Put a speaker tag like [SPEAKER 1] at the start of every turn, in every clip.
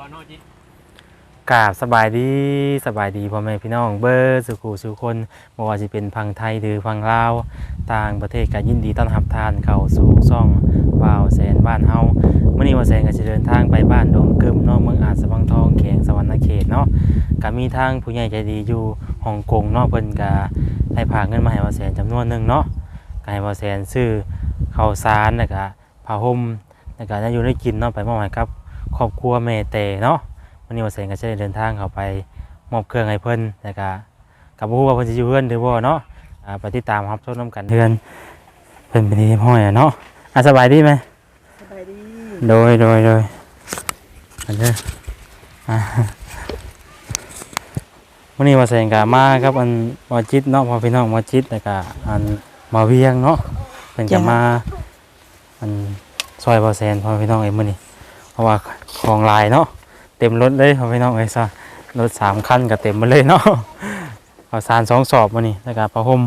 [SPEAKER 1] บ่เนาะจิ
[SPEAKER 2] กราบสบายดีสบายดีพ่อแม่พี่น้องเบอร์สุขูสุคนบ่ว่าจะเป็นพังไทยหรือพังลาวต่างประเทศก็ยินดีต้อนรับทานเข้าสู่ช่องบ่าวแสนบ้านเฮามื้อนี้ว่าแสนก็จะเดินทางไปบ้านดงกึมเนาะเมืองอาจสะวังทองแขวงสะวรรณเขตเนาะก็มีทางผู้ใหญ่ใจดีอยู่ฮ่องกงเนาะเพิ่นก็ได้พาเงินมาให้ว่าแสนจำนวนหนึงเนาะก็ให้ว่าแสนซื้อข้าวสารแล้วก็ผ้าห่มแล้วก็ยังอยู่ได้กินเนาะไปมอบให้กับ ครอบครัวแม่เตเนาะวันนี้ว่าแสงก็จะได้เดินทางเข้าไปมอบเครื่องให้เพิ่นแล้วก็กับผู้ว่าเพิ่นจะอยู่เพื่อนหรือบ่เนาะอ่าไปติดตามรับชมน้ำกันเพื่อนเพิ่นเป็นที่ห้อยอะเนาะอะสบายดีไหม
[SPEAKER 3] สบายดี
[SPEAKER 2] โดยโดยโดยอันเด้ออ่าวันนี้ว่าแสงก็มาครับอันหมอจิตเนาะพอพี่น้องหมอจิตแล้วก็อันหมอเวียงเนาะเพิ่นก็มาอันซอยบ่แสนพอพี่น้องเอ้ยมื้อนี้ เพราะว่าของหลายเนาะเต็มรถเลยพ่อพี่น้องเอ้ยซะรถสามคันก็เต็มมาเลยเนาะเอาสารสองสอบมานี่แล้วก็ผ้าห่ม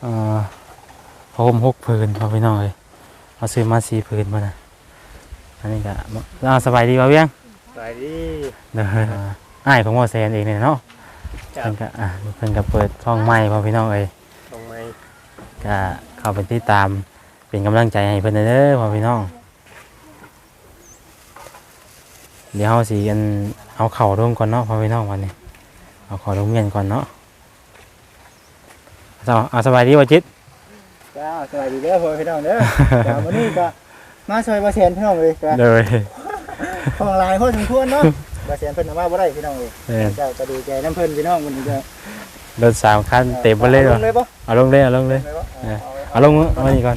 [SPEAKER 2] เอ่อผ้าห่มหกผืนพ่อพี่น้องเอ้ยเอาซื้อมาสี่ผืนมานะอันนี้ก็อ่าสบายดีป่ะเวียง
[SPEAKER 1] สบายดี
[SPEAKER 2] เด้ออ่าอ้ายของพ่อแซนเองเนี่ยเนาะ
[SPEAKER 1] ครั
[SPEAKER 2] เพิ่
[SPEAKER 1] บ
[SPEAKER 2] นก็อ่าเพิ่นก็เปิดช่องใหม่พ่อพี่น้องเอ้ย
[SPEAKER 1] ตรงไหม
[SPEAKER 2] ก็เข้าไปติดตามเป็นกำลังใจให้เพิ่นเด้อพ่อพี่น้อง เดี๋ยวเฮาสิกันเอาเข่าร่วมก่อนเนาะพ่อพี่น้องวันนี้เอาเข่าร่วมเมียนก่อนเนาะเอาเอาสบายดีว่าจิต
[SPEAKER 3] จ้าสบายดีเด้อพ่อพี่น้องเด้อจ้าวันนี้ก็มาช่วยบาเซียนพี่น้องเลยจ้า
[SPEAKER 2] เลย
[SPEAKER 3] ของหลายพอสมควรเนาะบาเซียนเพิ่นเอามาบ่ได้พี่น้องเลย
[SPEAKER 2] เออ
[SPEAKER 3] เจ้าก็ดีใจน้ำเพิ่นพี่น้องวันนี้ก็
[SPEAKER 2] รถสามคันเต็มไปเลย
[SPEAKER 3] อา
[SPEAKER 2] วะ
[SPEAKER 3] งเลยปะ
[SPEAKER 2] เอาลงเลยเอาลงเลย
[SPEAKER 3] อาปะ
[SPEAKER 2] เออ
[SPEAKER 3] เอา
[SPEAKER 2] เอาลงเอานี่ก่อน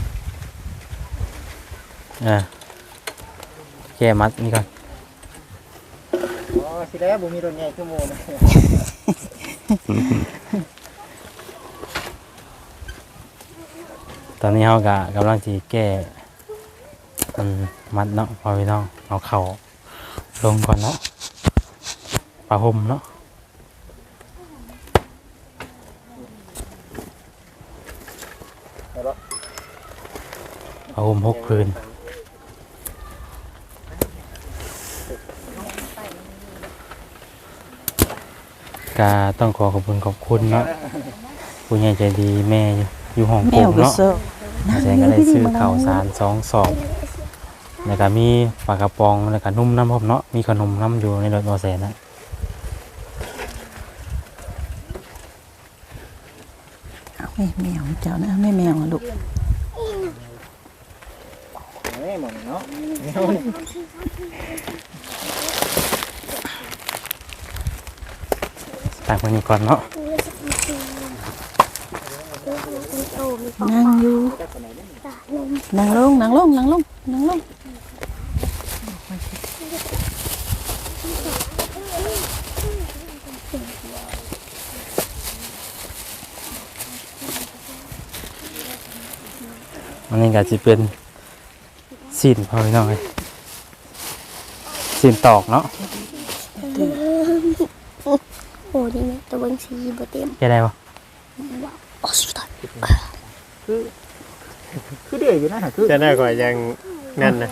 [SPEAKER 2] อ่าแกมัดนี่ก่อน
[SPEAKER 3] อ๋อ สิแล้วบ่มีรถใหญ่ชั่วโมงน
[SPEAKER 2] ตอนนี้เฮาก็กำลังสิแก้อันมัดเนาะพ่อพี่น้องเอาเข่าลงก่อนเนาะปลาห่มเนาะ
[SPEAKER 3] เอาปะ
[SPEAKER 2] ผ้าห่มหกผืน ก็ต้องขอขอบคุณขอบคุณเนาะผู้ใหญ่ใจดีแม่อยู่ห้อง
[SPEAKER 4] แม
[SPEAKER 2] กง
[SPEAKER 4] วก็
[SPEAKER 2] เนาะ
[SPEAKER 4] เซอร์
[SPEAKER 2] อาจารย์ก็ได้ซื้อข้าวสารสองสอบแล้วก็มีปลากระป๋องแล้วก็นุ่มน้ำพร้อมเนาะมีขนมน้ำอยู่ในรถมอเตอร์ไซค์นะ
[SPEAKER 4] เอาไม่แมวเจ้านะไม่แมวอะลูก
[SPEAKER 3] แม่หมดเนาะเอานี่
[SPEAKER 2] ตักมันนี้ก่อนเนาะ
[SPEAKER 4] นั่งอยู่นั่งลงนั่งลงนั่งลงนั่งลง
[SPEAKER 2] อันนี้ก็จะเป็นซีนพอพี่น้องเลยซีนตอกเนาะ
[SPEAKER 5] โอ้นี่แม่ตัวเบิ่งสีบ่เต็ม
[SPEAKER 2] แค่ได้ปะ
[SPEAKER 5] โอ้สุดยอด
[SPEAKER 3] คือเดือยอยู่นะหาคือ
[SPEAKER 1] จะได้กว่ายังนั่นนะ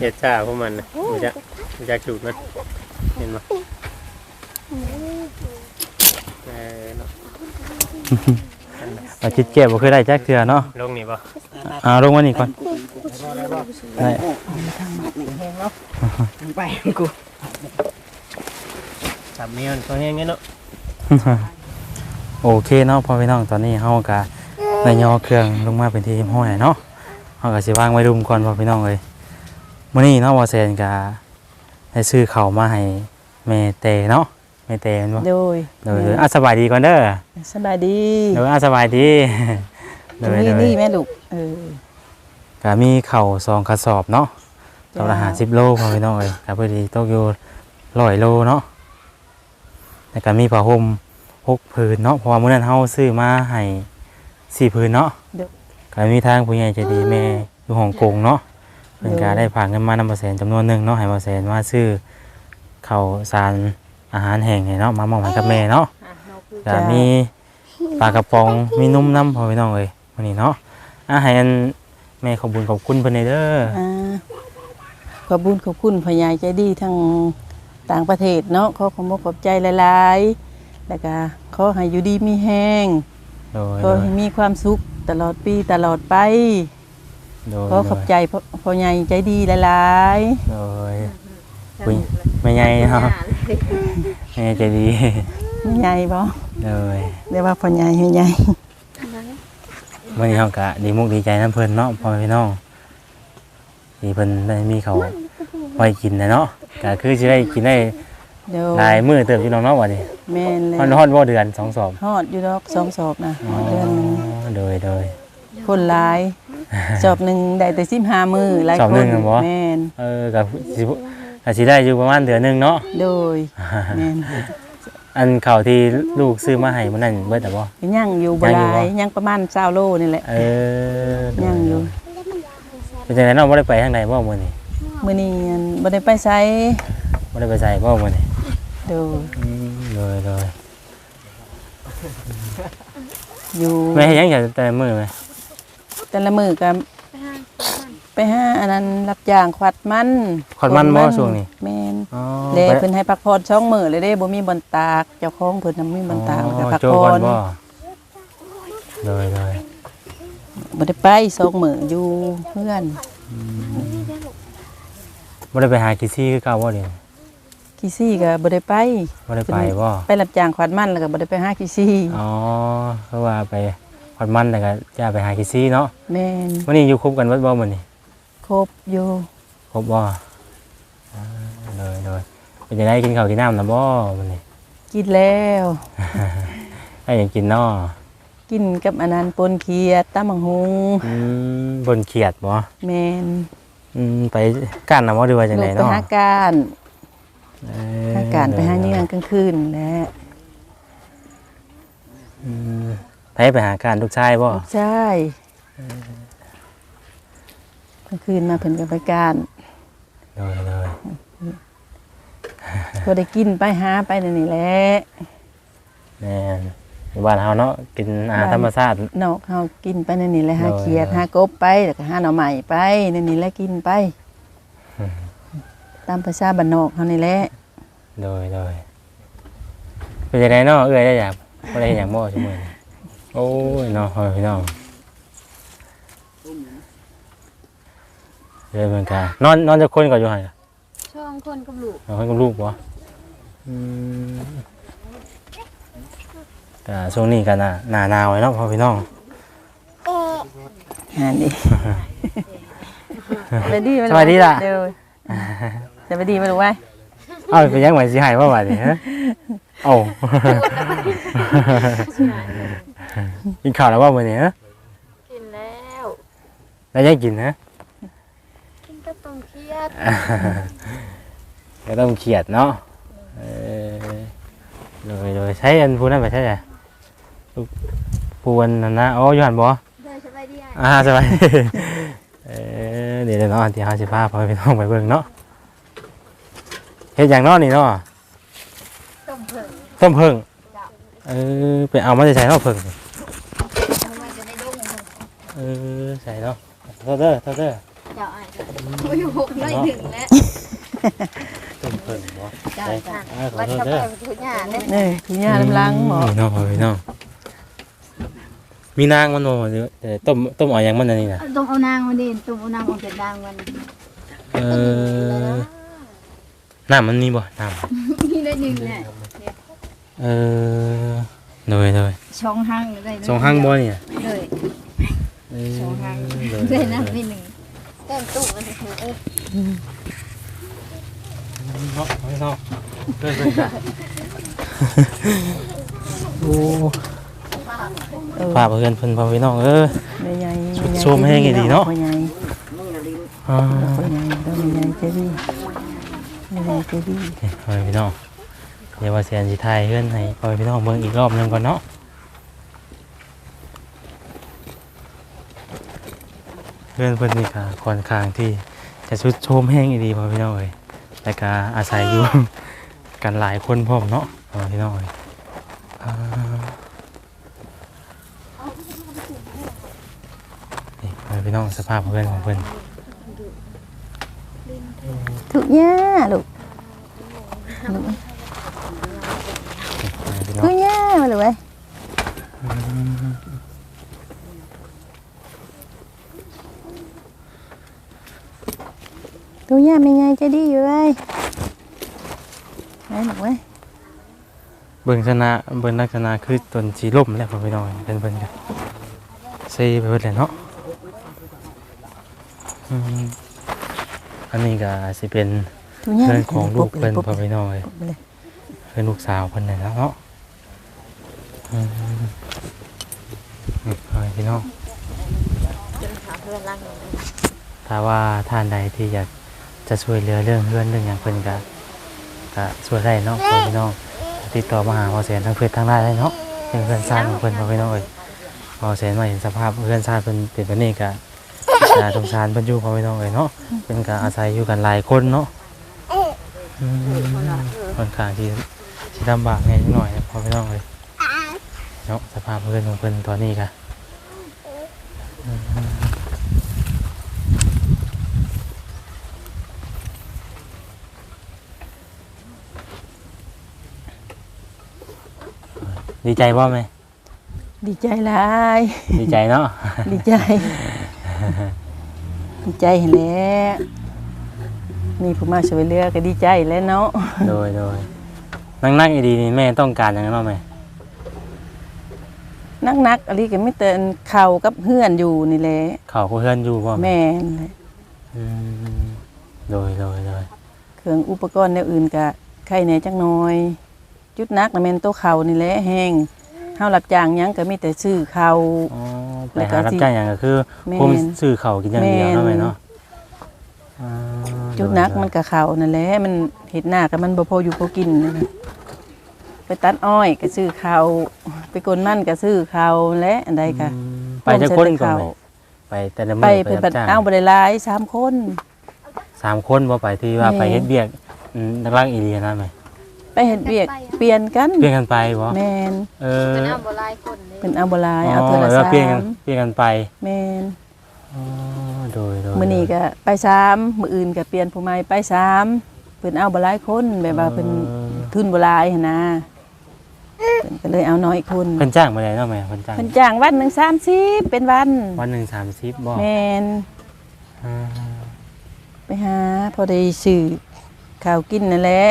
[SPEAKER 1] เฮ็ดจ้าพวกมันนะมันจะมันจะจุดมันเห็นบ่เออเนาะ
[SPEAKER 2] มาคิดเก็บบ่เคยได้จักเทื่อเนาะ
[SPEAKER 1] ลงนี่บ่
[SPEAKER 2] อ่าลงมานี่ก่อนได้
[SPEAKER 3] แห้งเนาะไปกู
[SPEAKER 1] จับเมียมันตัวแห้งเงี้ยเนาะ
[SPEAKER 2] โอเคเนาะพอพี่น้องตอนนี้เฮาก็ได้ย่อเครื่องลงมาเป็นที่ห้อยเนาะเฮาก็สิวางไว้รุมก่อนพอพี่น้องเลยมื้อนี้เนาะว่าแซนก็ได้ซื้อข้าวมาให้แม่เตเนาะแม่เตแม่นบ่
[SPEAKER 4] โดย
[SPEAKER 2] เดี๋ยวๆอะสบายดีก่อนเด้อ
[SPEAKER 4] สบายดี
[SPEAKER 2] เดี๋ยวอะสบายดีเดี๋ยว
[SPEAKER 4] นี่
[SPEAKER 2] เดี๋ยว
[SPEAKER 4] นี่แม่ลูกเออ
[SPEAKER 2] ก็มีเข่าวซองกระสอบเนาะ
[SPEAKER 4] จ้า
[SPEAKER 2] สำหรับหาสิบโลพอพี่น้องเลยก็พอดีตกอยู่ร้อยโลเนาะ แล้วก็มีผ้าห่มหกผืนเนาะเพราะว่ามื้อนั้นเฮาซื้อมาให้สี่ผืนเนาะก็มีทางผู้ใหญ่ใจดีแม่อยู่ฮ่องกงเนาะเพิ่นก็ได้ฝากเงินมานำมาแสนจำนวนหนึงเนาะให้มาแสนมาซื้อข้าวสารอาหารแห้งให้เนาะมามอบให้กับแม่เนาะ ก็มีปลากระป๋องมีนุ่มน้ำพอพี่น้องเลยวันนี้เนาะอาหารแม่ขอบคุญขอบคุณเพิ่นเด้อ
[SPEAKER 4] อ่าขอบคุญขอบคุณพ่อใหญ่ใจดีทั้ง ต่างประเทศเนาะขอขอบคุณขอบใจหลายๆ แล้วก็ขอให้อยู่ดีมีแห้ง
[SPEAKER 2] โดย
[SPEAKER 4] ขอให้มีความสุขตลอดปีตลอดไป
[SPEAKER 2] โดย
[SPEAKER 4] ขอขอบใจพ่อพ่อใหญ่ใจดีหลาย
[SPEAKER 2] โดยปุ้ยไม่ใหญ่เนาะไม่ใหญ่ใจดี
[SPEAKER 4] ๆไม่ใหญ่บ่
[SPEAKER 2] โดย
[SPEAKER 4] เรียกว่าพ่อใหญ่ไม่ใหญ่
[SPEAKER 2] วันนี้เขาก็ดีมุกดีใจน้ำเพิ่นเนาะพ่อแม่พี่น้องที่เพิ่นได้มีเขาวไว้กินนะเนาะ ก็คือจะได้กินได้
[SPEAKER 4] เดี๋ยว
[SPEAKER 2] หลายมื้อเติบอยู่น้องเนาะวันนี้
[SPEAKER 4] แม่นเลย
[SPEAKER 2] ฮอนฮอนบ่เดือนสองสอบ
[SPEAKER 4] ฮอดอยู่ดอกสองศอกนะฮอดเดือนหนึง
[SPEAKER 2] โดยโดย
[SPEAKER 4] คนหลายศอกหนึ่งได้แต่สิบห้ามือหลาย
[SPEAKER 2] ศอก
[SPEAKER 4] ค
[SPEAKER 2] หนึ่
[SPEAKER 4] น
[SPEAKER 2] งอะบ่
[SPEAKER 4] แม่น
[SPEAKER 2] เออกับสิก็สิได้อยู่ประมาณเดือนหนึงเนาะ
[SPEAKER 4] โดยแม่น
[SPEAKER 2] อันข้าวที่ลูกซื้อมาให้มื้อนั้นเบิดแต่บ่
[SPEAKER 4] ย่างอยู่บ่
[SPEAKER 2] ย่างอยู่
[SPEAKER 4] หลาย
[SPEAKER 2] บ่
[SPEAKER 4] ย่างประมาณ20โลนี่แหละ
[SPEAKER 2] เออ
[SPEAKER 4] ย่างอยู่
[SPEAKER 2] เป็นจังได๋เนาะบ่ได้ไปทางใดบ่มื้อนี้
[SPEAKER 4] มื้อนี้อันบ่ได้ไปไส
[SPEAKER 2] บ่ได้ไปใส่บ่มื้อนี้
[SPEAKER 4] โดย
[SPEAKER 2] อืมโดยโดย
[SPEAKER 4] อยู่
[SPEAKER 2] แม่เฮ็ดหยังจะแต่มื้อไหม
[SPEAKER 4] แต่ละมื้อก็ไปหาอันนั้นรับจ้างขวัดมัน
[SPEAKER 2] ขอดมันบ่ช่วงนี้
[SPEAKER 4] แม่น
[SPEAKER 2] อ๋อ
[SPEAKER 4] เด้
[SPEAKER 2] ไป
[SPEAKER 4] เพิ่นให้พักผ่อนสองมื้อเลยเด้บ่มีบ่อนตากเจ้าของเพิ่นน่ะมีบ่อนตากแล้วก็พัก
[SPEAKER 2] โจ
[SPEAKER 4] ผ่
[SPEAKER 2] ก่
[SPEAKER 4] อ
[SPEAKER 2] อน
[SPEAKER 4] น
[SPEAKER 2] บ่โดยโดย
[SPEAKER 4] บ่ได้ไปสองมื้ออยู่เพื่อน
[SPEAKER 2] บ่ได้ไปหากิซี่คือเก่าบ่เดี๋ยว
[SPEAKER 4] กี่ซี่ก็บ่ได้ไป
[SPEAKER 2] บ่ได้ไปบ่
[SPEAKER 4] ไปรับจ้างขวัดมันแล้วก็บ่ได้ไปหากี่ซี่
[SPEAKER 2] อ๋อเพราะว่าไปขอดมันแต่ก็จะไปหากิซี่เนาะ
[SPEAKER 4] แม่น
[SPEAKER 2] วันนี้อยู่คบกันเบิดบ่มื้อนี้
[SPEAKER 4] ครบอยู่
[SPEAKER 2] ครบบ่อ่าโดยโดยเป็นจังไดกินข้าวกินน้ำนะบ่มื้อนี้
[SPEAKER 4] กินแล้ว
[SPEAKER 2] ให้หยังกินเนาะ
[SPEAKER 4] กินกับอันนั้นปนเขียดตำบักหุง
[SPEAKER 2] อืมบนเขียดบ่
[SPEAKER 4] แม่น
[SPEAKER 2] อืมไปก้านน่ะบ่หรือว่าจัง
[SPEAKER 4] ลู
[SPEAKER 2] ได
[SPEAKER 4] กไป
[SPEAKER 2] เนาะ
[SPEAKER 4] หาการ
[SPEAKER 2] เอ้ย
[SPEAKER 4] หาการไปหาเนื้อกลางคืนแหละ
[SPEAKER 2] อืมไปไปหาการลูกชายบ่
[SPEAKER 4] ใช่กลางคืนมาเพิ่นก็ไปการ
[SPEAKER 2] โดยโดย
[SPEAKER 4] ก็ได้กินไปหาไปนั่นนี่แหละ
[SPEAKER 2] แม่น อยู่บ้านเฮาเนาะกินอาหารธรรมชาติ
[SPEAKER 4] นอกเฮากินไปนั่นนี่แหละหา
[SPEAKER 2] โดย
[SPEAKER 4] เขียด
[SPEAKER 2] โดย
[SPEAKER 4] หากบไปแล้วก็หาหน่อไม้ไปนั่นนี่แหละกินไป ตามภาษาบ้านนอกเฮานี่แหละ
[SPEAKER 2] โดยโดยเป็นจังไดเนาะเอ้ยได้อยากบ่ได้เฮ็ดหยังบ่ซุมื้อนี้โอ้ยเนาะพ่อพี่น้องเด้เหมือนกันนอนนอนจักคนก่อนอยู่หั่นน่ะ
[SPEAKER 5] ช่องคนกับลูก
[SPEAKER 2] นอนกับลูกบ่อืม ก็ช่วงนี้ก็น่ะหน้าหนาวไว้เนาะพ่อพี่น้อง
[SPEAKER 4] งานดีสวัสดี
[SPEAKER 2] สวัสดีล่ะ
[SPEAKER 4] เดี๋ยวสวัสดีมาดูไว้
[SPEAKER 2] เอ้าเป็นยังไงสิให้ว่าว่าดิฮะเอ้ากินข้าวแล้วว่ามื้อนี้ฮะ
[SPEAKER 5] กินแล้ว
[SPEAKER 2] แล้วยังกินฮะ
[SPEAKER 5] กินก็ต้องเครียด
[SPEAKER 2] ก็ต้องเขียดเนาะเออโดยโดยใช้อันพูนั่นไปใช่ไหมลูก ปูอันนั้นนะอ๋ออยู่หันบ่
[SPEAKER 5] ได้สบายดีอะ
[SPEAKER 2] อ่าสบายเออเดี๋ยวเดี๋ยวเนาะที่เฮาสิพาพ่อไปน้องไปเบิ่งเนาะเฮ็ดหยังเนาะนี่เนาะ
[SPEAKER 5] ต้มเผิ่ง
[SPEAKER 2] ต้มเพิ่งเออไปเอามาจะใส่เนาะเพิ่ง
[SPEAKER 5] ทำไมจะได้ดุ้ง
[SPEAKER 2] เออใส่เนาะโทษเด้อโทษเด้อ
[SPEAKER 5] เจ้าไอ้ไม่หกได้ถึงแล้ว
[SPEAKER 2] ต้มเพิ่งบ่
[SPEAKER 5] เจ้า
[SPEAKER 2] ใส่
[SPEAKER 5] ค่ะ
[SPEAKER 2] อ่าขอ
[SPEAKER 5] วัด
[SPEAKER 2] โทษ
[SPEAKER 5] กาแฟ
[SPEAKER 2] เด้อ
[SPEAKER 5] ทุกอย่างเนี่ย
[SPEAKER 4] นี่พี่ย่าลำลังหมอ
[SPEAKER 2] นี่เนาะพ่อพี่น้อง มีนางมันบ่เดี๋ยวเดี๋ยวต้มต้มเอาหยังมันอันนี้น่ะ
[SPEAKER 5] ต้มเอานางมาดิต้มเอานางออกจากดางมัน
[SPEAKER 2] เออน้ำมันมีบ่น้
[SPEAKER 5] นี่ได้หนึ่งแหละำ
[SPEAKER 2] เออโดยโดย
[SPEAKER 5] ช่องห้างได้
[SPEAKER 2] สองห้างบ่เนี่ย
[SPEAKER 5] เลย
[SPEAKER 2] เออ
[SPEAKER 5] สองห้าง
[SPEAKER 2] โดย
[SPEAKER 5] ได้นะไม่หนึ่งเต็มตู้กันเถอะเออ
[SPEAKER 2] เนาะเอาเนาะเด้อเด้อโอ้ ฝากเพื่อนเพิ่นพ่อพี่น้องเออ
[SPEAKER 4] แม่ใหญ่
[SPEAKER 2] โชมให้ไงดีเนาะ
[SPEAKER 4] พ่อใหญ่
[SPEAKER 2] อ่า
[SPEAKER 4] พ่อใหญ่ก็แม่ใหญ่ใจดีแม่ใหญ่ใจดี
[SPEAKER 2] พ่อพี่น้องเดี๋ยวว่าแสนสิถ่ายเพื่อนให้พ่อพี่น้องเบิ่งอีกรอบหนึงก่อนเนาะเพื่อนเพิ่นนี่ก็ค่อนข้างที่จะสุดโชมแห้งอีดีพ่อพี่น้องเอ้ยแต่ก็อาศัยอยู่ กันหลายคนพร้อมเนาะพ่อพี่น้องเอ้ยอ่านี่ พ่อพี่น้องสภาพเพื่อนของเพิ่น
[SPEAKER 4] ทุกย่าลูกลูก
[SPEAKER 2] พี่น้
[SPEAKER 4] ทุ
[SPEAKER 2] อง
[SPEAKER 4] กย่ามาเลยเว้ยทุกย่าไม่ไงใจะดีอยู่เลยไปลูกเว้ย
[SPEAKER 2] เบิ่งชนะเบิ่งลักษณะคือต้นสีล่มแล้วพ่อพี่น้องเป็นเพิ่นกันเซไปเบิดเลยเนาะ อืมอันนี้ก็สิเป็น
[SPEAKER 4] ทุกย่า
[SPEAKER 2] เพื่อนของลูกเพิ่น
[SPEAKER 4] ปุ๊บ
[SPEAKER 2] พ่อพี่น้องเอ้ย
[SPEAKER 4] ปุ๊บไปเลย
[SPEAKER 2] เพื่อนลูกสาวเพิ่นนั่นแหล้วเนาะอืมนี่พ่อพี่น้องถ้าว่าท่านใดที่อยากจะช่วยเหลือเรื่องเพื่อนเรื่องอย่างเพิ่นก็ก็ช่วยได้เนาะพ่อพี่น้องติดต่อมาหาพ่อแสนทั้งเฟซทั้งไลน์ได้เนาะเป็นเพื่อนสร้างของเพิ่นพ่อพี่น้องเอ้ยพ่อแสนมาเห็นสภาพเพื่อนสร้างเพิ่นเป็นแบบนี้ก็ น่าสงสารเพิ่นอยู่พ่อพี่น้องเอ้ยเนาะเพิ่นก็อาศัยอยู่กันหลายคนเนาะอืมค่อนข้างที่ที่ลำบากแน่นิดหน่อยนะพ่อพี่น้องเอ้ยเนาะสภาพเพื่อนของเพิ่นตอนนี้ก็อืมดีใจบ่ไหม
[SPEAKER 4] ดีใจหลาย
[SPEAKER 2] ดีใจเนาะ
[SPEAKER 4] ดีใจ ดีใจเห็นแล้วมีผู้มาช่วยเหลือก็ดีใจแล้วเนาะ
[SPEAKER 2] โดยโดยนั่งนั่งอีดีนี่แม่ต้องการอย่างนั้นบ้างไหม
[SPEAKER 4] นักนักๆอะไรก็ไม่เตือนเข่ากับเพื่อนอยู่นี่แหละ
[SPEAKER 2] เขาเพื่อนอยู่บ่
[SPEAKER 4] แม่นแหละ
[SPEAKER 2] อืมโดยโดยโดย
[SPEAKER 4] เครื่องอุปกรณ์แนวอื่นก็ใครแหน่จักหน้อย จุดนักนะแม่นโต๊ะเข่านี่แหละแห้ง เฮารับจ้างหยังก็มีแต่ซื้อเข่า
[SPEAKER 2] อ๋อไป
[SPEAKER 4] แล้วก็
[SPEAKER 2] หารับ
[SPEAKER 4] สิ
[SPEAKER 2] จ้างอย่างก็คือ
[SPEAKER 4] แม่น
[SPEAKER 2] ผมซื้อเขาวกินอย่างเดียว
[SPEAKER 4] แม่น
[SPEAKER 2] เนาะแม่เนาะอ่า
[SPEAKER 4] จุดนัก
[SPEAKER 2] โย
[SPEAKER 4] มันก็เข่านั่นแหละมันเห็ดหน้ากับมันบ่พออยู่พอกินนั่นน่ะไปตัดอ้อยก็ซื้อเข่าไปกนมันก็ซื้อเข่าและอันใดก็
[SPEAKER 2] อืมไปจะคนก่อนไหม
[SPEAKER 4] เขา
[SPEAKER 2] ไปแต่ละ
[SPEAKER 4] ไป
[SPEAKER 2] มื้อไป
[SPEAKER 4] เป็น
[SPEAKER 2] รั
[SPEAKER 4] บั
[SPEAKER 2] บ
[SPEAKER 4] ด
[SPEAKER 2] จ้าง
[SPEAKER 4] เอาบ่ได้หลายสามคน
[SPEAKER 2] สามคนบ่ไปที่ว่า
[SPEAKER 4] แม่
[SPEAKER 2] ไปเฮ็ดเบียกอืมนักล่างอีเลียนะไหม
[SPEAKER 4] ไป เฮ็ดเวียกเปลี่ยนกัน
[SPEAKER 2] เปลี่ยนกันไปบ่
[SPEAKER 4] แม่น
[SPEAKER 2] เออ
[SPEAKER 5] เป็นเอาโบราณคนเลย
[SPEAKER 4] เป็นเอาบ่หลาย
[SPEAKER 2] อ๋
[SPEAKER 4] เอา
[SPEAKER 2] อ
[SPEAKER 4] เทื่อละ
[SPEAKER 2] แล้ว
[SPEAKER 4] สา
[SPEAKER 2] เปลี่ยนกัน
[SPEAKER 4] ม
[SPEAKER 2] เปลี่ยนกันไป
[SPEAKER 4] แม่น
[SPEAKER 2] อ๋อโดยโดย
[SPEAKER 4] มื้อนี้ก็ไปสามมื้ออื่นก็เปลี่ยนผู้ใหม่ไปสามเพิ่นเอาบ่หลายคนแบบว่าเพิ่น
[SPEAKER 2] ออ
[SPEAKER 4] ทุนบ่หลายหันนะเพิ่นก็เลยเอาน้อยคน
[SPEAKER 2] เพิ่นจ้างมาได้เนาะแม่เพิ่นจ้าง
[SPEAKER 4] เพิ่นจ้างวันหนึง30เป็นวัน
[SPEAKER 2] วันหนึ่งสามสิบบ่
[SPEAKER 4] แม่น
[SPEAKER 2] อ่า
[SPEAKER 4] ไปหาพอได้ซื้อข้าวกินนั่นแหละ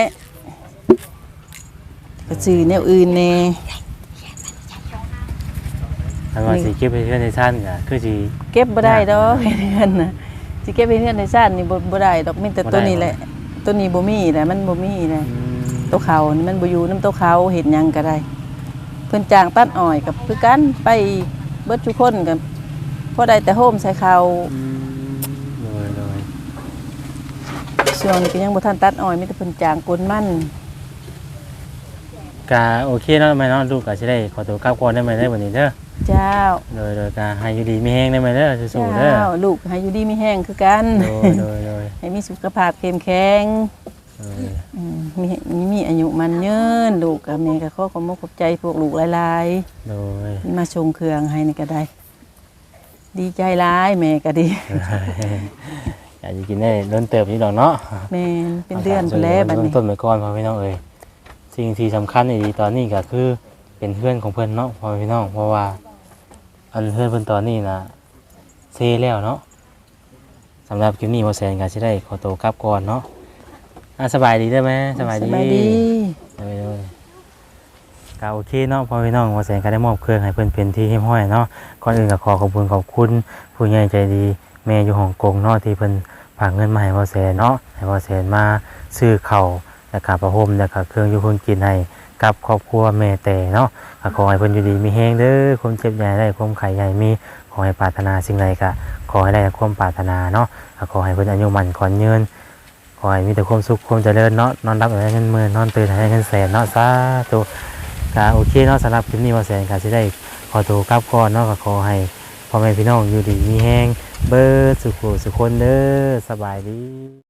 [SPEAKER 4] ก็ซื้อแนวอื่นแน่
[SPEAKER 2] ถ้าว่าสิเก็บไปเพื่อนในชั้นก็คือสิ
[SPEAKER 4] เก็บบ่ได้ดอกเฮือนน่ะสิเก็บไปเฮือนในซ่านนี่บ่บ่ได้ดอกมีแต่
[SPEAKER 2] บ่ได้
[SPEAKER 4] ตัวนี้แหละ ตัวนี้บ่มีแหละมันบ่มีแหละ
[SPEAKER 2] อืม
[SPEAKER 4] ตัวเขานี่มันบ่อยู่นำตัวเขาเฮ็ดหยังก็ได้ เพิ่นจ้างตัดอ้อยกับคือกันไปเบิดทุกคนกันพอได้แต่โฮมใส่เขา
[SPEAKER 2] อืมโดยโดย
[SPEAKER 4] ช่วงนี้ก็ยังบ่ทันตัดอ้อยมีแต่เพิ่นจ้างกนมัน
[SPEAKER 2] ก็โอเคเนาะแม่เนาะลูกก็สิได้ขอตัวกลับก่อนได้ไหมได้วันนี้เด้อ
[SPEAKER 4] เจ้า
[SPEAKER 2] โดยโดยก็ให้อยู่ดีมีแฮงได้ไหมเด้อสู้ๆเด้อ
[SPEAKER 4] เจ้าลูกให้อยู่ดีมีแห้งคือกัน
[SPEAKER 2] โดยโดยโดย
[SPEAKER 4] ให้มีสุขภาพเข้มแข็ง
[SPEAKER 2] โดย
[SPEAKER 4] อืมมีมีมีอายุมันยืนลูกกับแม่ก็ขอขอบคุณขอบใจพวกลูกหลาย
[SPEAKER 2] โดย
[SPEAKER 4] ๆมาชงเครื่องให้นี่ก็ได้ ดีใจหลายแม่ก็ดี
[SPEAKER 2] อยากจะกินได้ล้นเติบนี่ดอกเนาะ
[SPEAKER 4] แม่นเป็นเดือนไปแล้วบัด
[SPEAKER 2] เริ่ม
[SPEAKER 4] นี้
[SPEAKER 2] ต้นไปก่อนพ่อพี่น้องเอ้ย สิ่งที่สำคัญอีดีตอนนี้ก็คือเป็นเพื่อนของเพื่อนเนาะพ่อพี่น้องเพราะว่า อันเพื่อนเพื่อนตอนนี้นะเซแล้วเนาะสำหรับคลิปนี้โมแซนก็จะได้ขอตัวกลับก่อนเนาะอะสบายดีได้ไหมสบายดี
[SPEAKER 4] สบายดี
[SPEAKER 2] เลยเลยก็โอเคเนาะพ่อพี่น้องโมแซนก็ได้มอบเครื่องให้เพื่อนเป็นที่ให้ห้อยเนาะก่อนอื่นก็ขอขอบคุณขอบคุณผู้ใหญ่ใจดีแม่อยู่ฮ่องกงเนาะที่เพิ่นฝากเงินมาให้โมแซนเนาะให้โมแซนมาซื้อเข่าว และกาประหมและก็เครื่องอยู่เครื่องกินให้กับครอบครัวแม่แต่เนาะก็ขอให้เพิ่นอยู่ดีมีแฮงเด้อความเจ็บใหญ่ได้ความไข่ใหญ่มีขอให้ปรารถนาสิ่งใดก็ขอให้ได้ความปรารถนาเนาะก็ขอให้เพิ่นอายุมันขอนยืนขอให้มีแต่ความสุขความเจริญเนาะนอนรับให้เงินหมื่นนอนตื่นให้เงินแสนเนาะสาธุก็โอเคเนาะสำหรับคลิปนี้ว่าแสนก็สิได้ขอตัวกลับก่อนเนาะก็ขอให้พ่อแม่พี่น้องอยู่ดีมีแฮงเบิดสุขสุขคนเด้อสบายดี